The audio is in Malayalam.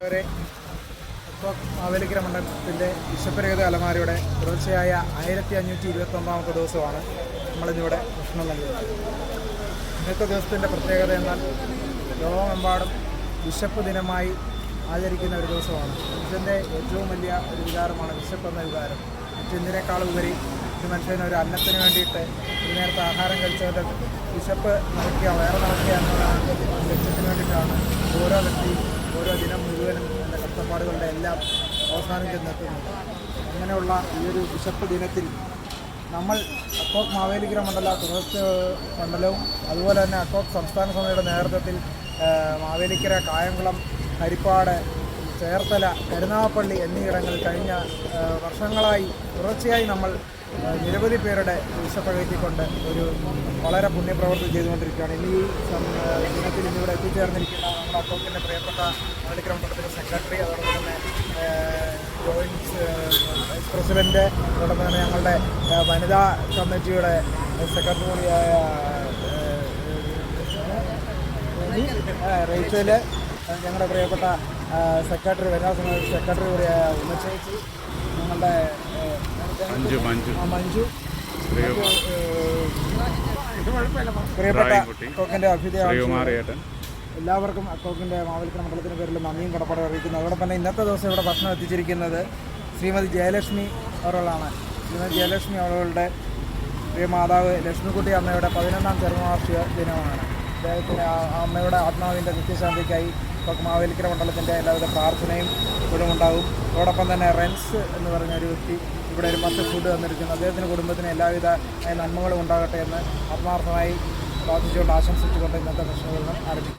വരെ മണ്ഡലത്തിന്റെ വിശപ്പരഹിത അലമാരയുടെ തുടർച്ചയായ ആയിരത്തി അഞ്ഞൂറ്റി ഇരുപത്തി ഒന്നാമത്തെ ദിവസമാണ് നമ്മളിന്നിവിടെ ഭക്ഷണം നൽകുന്നത്. ഇന്നത്തെ ദിവസത്തിന്റെ പ്രത്യേകത എന്നാൽ ലോകമെമ്പാടും വിശപ്പ് ദിനമായി ആചരിക്കുന്ന ഒരു ദിവസമാണ്. മനുഷ്യന്റെ ഏറ്റവും വലിയ ഒരു വികാരമാണ് വിശപ്പ് എന്ന വികാരം. മറ്റെന്തിനേക്കാൾ ഉപരി ഒരു മനുഷ്യന് ഒരു അന്നത്തിന് വേണ്ടിയിട്ട് ഒരു നേരത്തെ ആഹാരം കഴിച്ചവരുടെ വിശപ്പ് നിറയ്ക്കുക വേറെ നിറയ്ക്കുക എന്നുള്ള ലക്ഷ്യത്തിന് വേണ്ടിയിട്ടാണ് ഓരോ വ്യക്തിയും ഓരോ ദിനം കഷ്ടപ്പാടുകളുടെ എല്ലാം അവസാനം ചെന്നെത്തുന്നത്. അങ്ങനെയുള്ള ഈ ഒരു വിശപ്പ് ദിനത്തിൽ നമ്മൾ അക്കോക്ക് മാവേലിക്കര മണ്ഡല തുടർച്ച മണ്ഡലവും അതുപോലെ തന്നെ അക്കോക്ക് സംസ്ഥാന സമിതിയുടെ നേതൃത്വത്തിൽ മാവേലിക്കര കായംകുളം ഹരിപ്പാട് ചേർത്തല കരുനാഗപ്പള്ളി എന്നിവിടങ്ങളിൽ കഴിഞ്ഞ വർഷങ്ങളായി തുടർച്ചയായി നമ്മൾ നിരവധി പേരുടെ വിശപ്പകറ്റിക്കൊണ്ട് ഒരു വളരെ പുണ്യപ്രവർത്തി ചെയ്തുകൊണ്ടിരിക്കുകയാണ്. ഇനി ഈ ദിനത്തിൽ ഇന്നിവിടെ എത്തിച്ചേർന്നിരിക്കുന്ന നമ്മുടെ അക്കൗണ്ടിന്റെ പ്രിയപ്പെട്ട മാവേലിക്കര മണ്ഡലത്തിന്റെ സെക്രട്ടറി അതോടൊപ്പം തന്നെ ജോയിന്റ് വൈസ് പ്രസിഡന്റ് അതോടൊപ്പം തന്നെ ഞങ്ങളുടെ വനിതാ കമ്മിറ്റിയുടെ സെക്രട്ടറി കൂടിയായ റേച്ചൽ ഞങ്ങളുടെ പ്രിയപ്പെട്ട സെക്രട്ടറി വനിതാ സമയത്ത് സെക്രട്ടറി കൂടിയായ ഉമ്മച്ചേച്ചി ഞങ്ങളുടെ മഞ്ജു മഞ്ജു. പ്രിയപ്പെട്ട രായൻകുട്ടി. കൊക്കിന്റെ അഭ്യുദയ ശ്രീകുമാർ എല്ലാവർക്കും അക്കോക്കിന്റെ മാവലിക്കര മണ്ഡലത്തിന്റെ പേരിൽ നന്ദിയും കടപ്പാടും അറിയിക്കുന്നു. അതോടൊപ്പം തന്നെ ഇന്നത്തെ ദിവസം ഇവിടെ ഭക്ഷണം എത്തിച്ചിരിക്കുന്നത് ശ്രീമതി ജയലക്ഷ്മി അവരുകളാണ് ശ്രീമതി ജയലക്ഷ്മി അവളുടെ പ്രിയ മാതാവ് ലക്ഷ്മിക്കുട്ടി അമ്മയുടെ പതിനൊന്നാം ചരമവാർഷിക ദിനമാണ്. ആ അമ്മയുടെ ആത്മാവിന്റെ നിത്യശാന്തിക്കായി മാവേലിക്കര മണ്ഡലത്തിന്റെ എല്ലാവിധ പ്രാർത്ഥനയും ഇപ്പോഴും ഉണ്ടാകും. അതോടൊപ്പം തന്നെ റെൻസ് എന്ന് പറഞ്ഞ ഒരു വ്യക്തി ഇവിടെ ഒരു പത്ത് ഫുഡ് തന്നിരിക്കുന്നു. അദ്ദേഹത്തിന്റെ കുടുംബത്തിന് എല്ലാവിധ നന്മകളും ഉണ്ടാകട്ടെ എന്ന് ആത്മാർത്ഥമായി പ്രാർത്ഥിച്ചുകൊണ്ട് ആശംസിച്ചുകൊണ്ട് ഇന്നത്തെ പ്രശ്നങ്ങൾ ആരംഭിക്കും